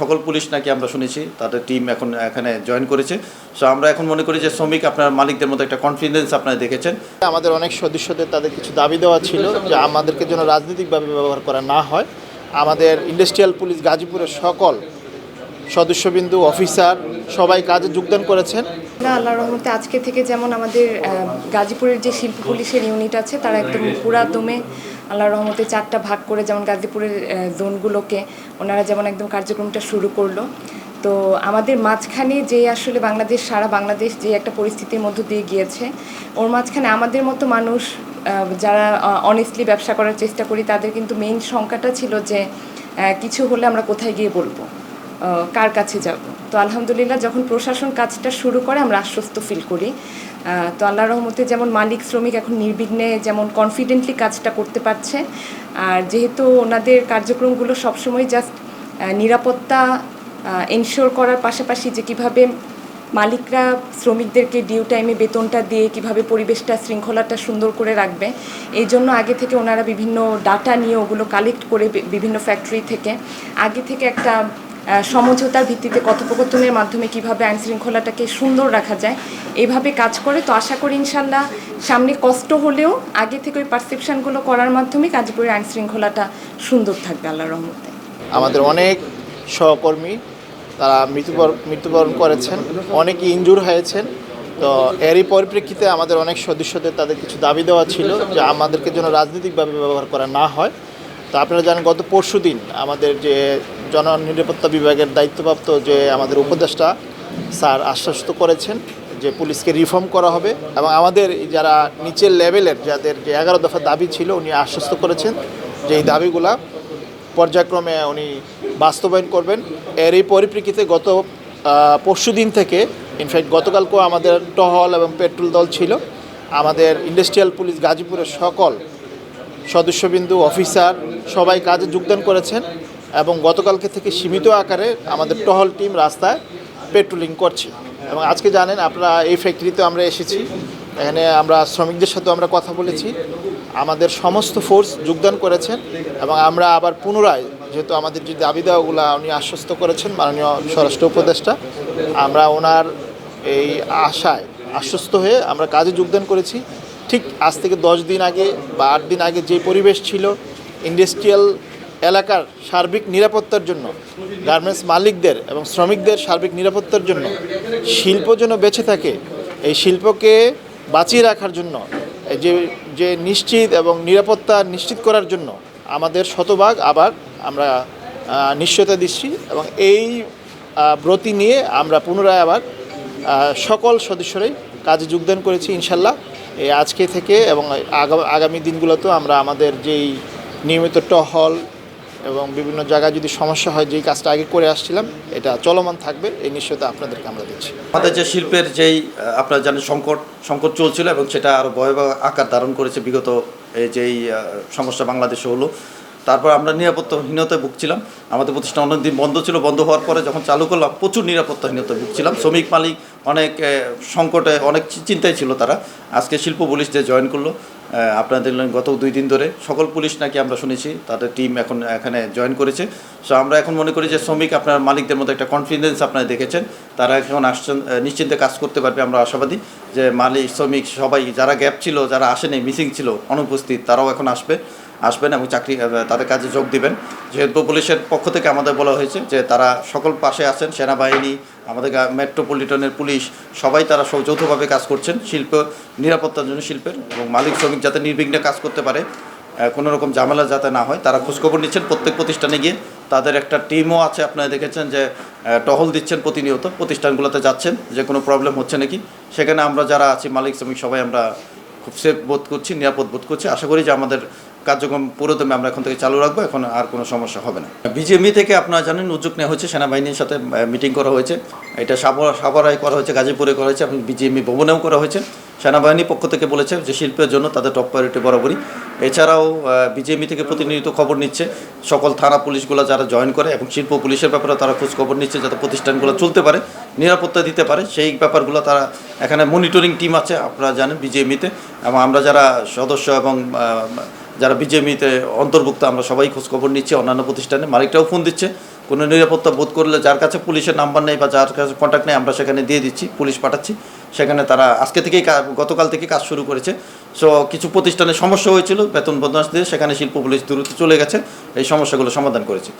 সকল পুলিশ নাকি আমরা শুনেছি, তাদের টিম এখন এখানে জয়েন করেছে। সো আমরা এখন মনে করি যে শ্রমিক আপনার মালিকদের মধ্যে একটা কনফিডেন্স আপনারা দেখেছেন। আমাদের অনেক সদস্যদের তাদের কিছু দাবি দেওয়া ছিল যে আমাদেরকে যেন রাজনৈতিকভাবে ব্যবহার করা না হয়। আমাদের ইন্ডাস্ট্রিয়াল পুলিশ গাজীপুরের সকল সদস্যবিন্দু অফিসার সবাই কাজে যোগদান করেছেন। না আল্লাহ রহমতে আজকে থেকে যেমন আমাদের গাজীপুরের যে শিল্প পুলিশের ইউনিট আছে, তারা একদম পুরা দমে আল্লাহ রহমতে চারটা ভাগ করে যেমন গাজীপুরের জোনগুলোকে ওনারা যেমন একদম কার্যক্রমটা শুরু করল। তো আমাদের মাঝখানে যে আসলে বাংলাদেশ, সারা বাংলাদেশ যে একটা পরিস্থিতির মধ্য দিয়ে গিয়েছে, ওর মাঝখানে আমাদের মতো মানুষ যারা অনেস্টলি ব্যবসা করার চেষ্টা করি, তাদের কিন্তু মেইন সংখ্যাটা ছিল যে কিছু হলে আমরা কোথায় গিয়ে বলব। কার কাছে যাব? তো আলহামদুলিল্লাহ যখন প্রশাসন কাজটা শুরু করে, আমরা আশ্বস্ত ফিল করি। তো আল্লাহ রহমতে যেমন মালিক, শ্রমিক এখন নির্বিঘ্নে যেমন কনফিডেন্টলি কাজটা করতে পারছে। আর যেহেতু ওনাদের কার্যক্রমগুলো সবসময় জাস্ট নিরাপত্তা এনশিওর করার পাশাপাশি যে কীভাবে মালিকরা শ্রমিকদেরকে ডিউ টাইমে বেতনটা দিয়ে কীভাবে পরিবেশটা, শৃঙ্খলাটা সুন্দর করে রাখবে, এই জন্য আগে থেকে ওনারা বিভিন্ন ডাটা নিয়ে ওগুলো কালেক্ট করে বিভিন্ন ফ্যাক্টরি থেকে, আগে থেকে একটা সমঝোতার ভিত্তিতে কথোপকথনের মাধ্যমে কীভাবে আইন শৃঙ্খলাটাকে সুন্দর রাখা যায়, এভাবে কাজ করে। তো আশা করি ইনশাল্লাহ সামনে কষ্ট হলেও আগে থেকে ওই পারসেপশনগুলো করার মাধ্যমে গাজীপুরের আইন শৃঙ্খলাটা সুন্দর থাকবে আল্লাহ রহমতে। আমাদের অনেক সহকর্মী, তারা মৃত্যুবরণ মৃত্যুবরণ করেছেন, অনেকে ইঞ্জুর হয়েছেন। তো এরই পরিপ্রেক্ষিতে আমাদের অনেক সদস্যদের তাদের কিছু দাবি দেওয়া ছিল যে আমাদেরকে যেন রাজনৈতিকভাবে ব্যবহার করা না হয়। তো আপনারা জানেন, গত পরশু দিন আমাদের যে জননিরাপত্তা বিভাগের দায়িত্বপ্রাপ্ত যে আমাদের উপদেষ্টা স্যার আশ্বস্ত করেছেন যে পুলিশকে রিফর্ম করা হবে এবং আমাদের যারা নিচের লেভেলের যাদের যে এগারো দফা দাবি ছিল, উনি আশ্বস্ত করেছেন যে এই দাবিগুলা পর্যায়ক্রমে উনি বাস্তবায়ন করবেন। এর এই পরিপ্রেক্ষিতে গত পরশু দিন থেকে ইনফ্যাক্ট গতকালকেও আমাদের টহল এবং পেট্রোল দল ছিল। আমাদের ইন্ডাস্ট্রিয়াল পুলিশ গাজীপুরের সকল সদস্যবিন্দু অফিসার সবাই কাজে যোগদান করেছেন। এবং গতকালকে থেকে সীমিত আকারে আমাদের টহল টিম রাস্তায় পেট্রোলিং করছে। এবং আজকে জানেন আপনারা এই ফ্যাক্টরিতে আমরা এসেছি। এখানে আমরা শ্রমিকদের সাথেও আমরা কথা বলেছি। আমাদের সমস্ত ফোর্স যোগদান করেছেন এবং আমরা আবার পুনরায়, যেহেতু আমাদের যে দাবি দেওয়াগুলো উনি আশ্বস্ত করেছেন মাননীয় স্বরাষ্ট্র উপদেষ্টা, আমরা ওনার এই আশায় আশ্বস্ত হয়ে আমরা কাজে যোগদান করেছি। ঠিক আজ থেকে দশ দিন আগে বা আট দিন আগে যে পরিবেশ ছিল ইন্ডাস্ট্রিয়াল এলাকার সার্বিক নিরাপত্তার জন্য গার্মেন্টস মালিকদের এবং শ্রমিকদের সার্বিক নিরাপত্তার জন্য শিল্প যেন বেঁচে থাকে, এই শিল্পকে বাঁচিয়ে রাখার জন্য যে যে নিশ্চিত এবং নিরাপত্তা নিশ্চিত করার জন্য আমাদের শতভাগ আবার আমরা নিশ্চয়তা দিচ্ছি এবং এই ব্রতি নিয়ে আমরা পুনরায় আবার সকল সদস্যরাই কাজে যোগদান করেছি ইনশাল্লাহ। এই আজকে থেকে এবং আগা- আগামী দিনগুলোতেও আমরা আমাদের যেই নিয়মিত টহল এবং বিভিন্ন জায়গায় যদি সমস্যা হয়, যেই কাজটা আগে করে আসছিলাম, এটা চলমান থাকবে, এই নিশ্চয়তা আপনাদেরকে আমরা দিচ্ছি। আমাদের যে শিল্পের যেই আপনার জানেন সংকট সংকট চলছিল এবং সেটা আরও ভয়াবহ আকার ধারণ করেছে বিগত এই যেই সমস্যা বাংলাদেশে হলো। তারপর আমরা নিরাপত্তাহীনতায় ভুগছিলাম। আমাদের প্রতিষ্ঠান অনেক দিন বন্ধ ছিল, বন্ধ হওয়ার পরে যখন চালু করলাম, প্রচুর নিরাপত্তাহীনতায় ভুগছিলাম। শ্রমিক মালিক অনেক সংকটে অনেক চিন্তায় ছিল তারা। আজকে শিল্প পুলিশ যে জয়েন করল দেখলেন গত দুই দিন ধরে সকল পুলিশ নাকি আমরা শুনেছি, তাদের টিম এখন এখানে জয়েন করেছে। সো আমরা এখন মনে করি যে শ্রমিক আপনার মালিকদের মধ্যে একটা কনফিডেন্স আপনারা দেখেছেন। তারা এখন আসছেন নিশ্চিন্তে কাজ করতে পারবে আমরা আশাবাদী যে মালিক, শ্রমিক সবাই, যারা গ্যাপ ছিল, যারা আসেনি মিসিং ছিল, অনুপস্থিত, তারাও এখন আসবে। আসবেন এবং চাকরি তাদের কাজে যোগ দিবেন। যেহেতু পুলিশের পক্ষ থেকে আমাদের বলা হয়েছে যে তারা সকল পাশে আছেন, সেনাবাহিনী, আমাদের মেট্রোপলিটনের পুলিশ, সবাই তারা যৌথভাবে কাজ করছেন, শিল্প, নিরাপত্তার জন্য শিল্পের এবং মালিক শ্রমিক যাতে নির্বিঘ্নে কাজ করতে পারে কোনো রকম ঝামেলা যাতে না হয়, তারা খোঁজখবর নিচ্ছেন। প্রত্যেক প্রতিষ্ঠানে গিয়ে তাদের একটা টিমও আছে, আপনারা দেখেছেন যে টহল দিচ্ছেন প্রতিনিয়ত, প্রতিষ্ঠানগুলোতে যাচ্ছেন, যে কোনো প্রবলেম হচ্ছে নাকি? সেখানে আমরা যারা আছি, মালিক শ্রমিক সবাই আমরা খুব সেফ বোধ করছি, নিরাপদ বোধ করছি। আশা করি যে আমাদের কার্যক্রম পুরোদমে আমরা এখন থেকে চালু রাখব, এখন আর কোনো সমস্যা হবে না। বিজেএমই থেকে আপনারা জানেন, উদ্যোগ নেওয়া হয়েছে, সেনাবাহিনীর সাথে মিটিং করা হয়েছে। এটা সাবরায় করা হয়েছে, গাজীপুরে করা হয়েছে এবং বিজেএমই ভবনেও করা হয়েছে। সেনাবাহিনী পক্ষ থেকে বলেছে যে শিল্পের জন্য তাদের টপ প্রায়োরিটি বরাবরই। এছাড়াও বিজেএমই থেকে প্রতিনিয়ত খবর নিচ্ছে, সকল থানা পুলিশগুলো যারা জয়েন করে এবং শিল্প পুলিশের ব্যাপারে তারা খোঁজ খবর নিচ্ছে যাতে প্রতিষ্ঠানগুলো চলতে পারে, নিরাপত্তা দিতে পারে। সেই ব্যাপারগুলো তারা এখানে মনিটরিং টিম আছে, আপনারা জানেন বিজেএমইতে এবং আমরা যারা সদস্য এবং যারা বিজেপিতে অন্তর্ভুক্ত, আমরা সবাই খোঁজখবর নিচ্ছি, অন্যান্য প্রতিষ্ঠানে। মালিকটাও ফোন দিচ্ছে। কোনো নিরাপত্তা বোধ করলে যার কাছে পুলিশের নাম্বার নেই বা যার কাছে কন্ট্যাক্ট নেই, আমরা সেখানে দিয়ে দিচ্ছি, পুলিশ পাঠাচ্ছি। সেখানে তারা আজকে থেকেই গতকাল থেকে কাজ শুরু করেছে। সো কিছু প্রতিষ্ঠানে সমস্যা হয়েছিল, বেতন বদমাস দিয়ে সেখানে শিল্প পুলিশ দ্রুত চলে গেছে। এই সমস্যাগুলো সমাধান করেছে।